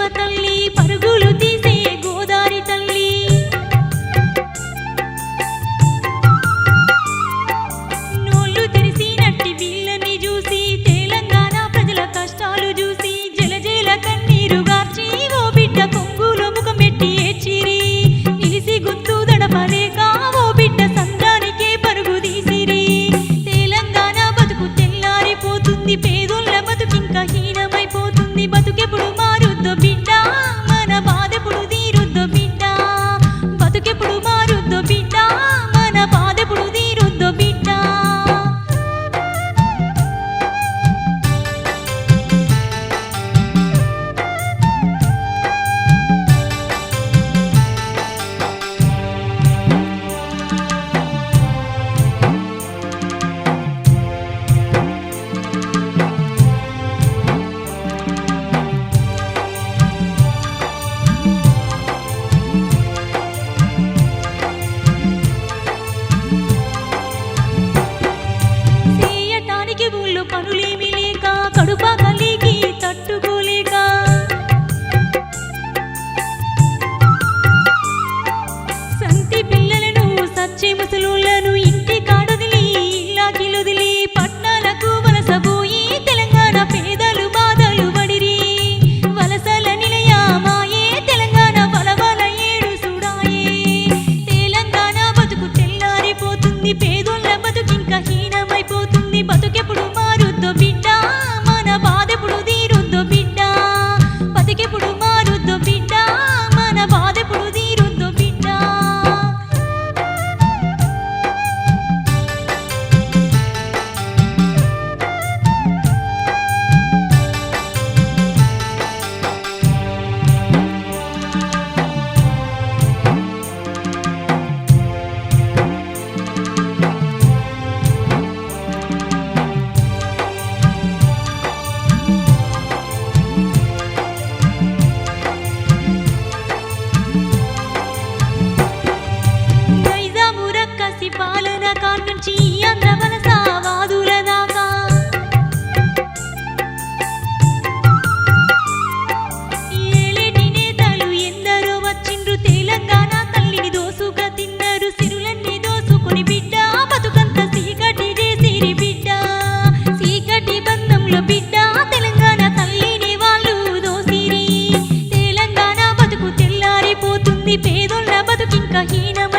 little.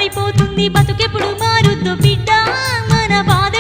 అయిపోతుంది బతుకెప్పుడు మారుద్దు బిడ్డ? మన బాధ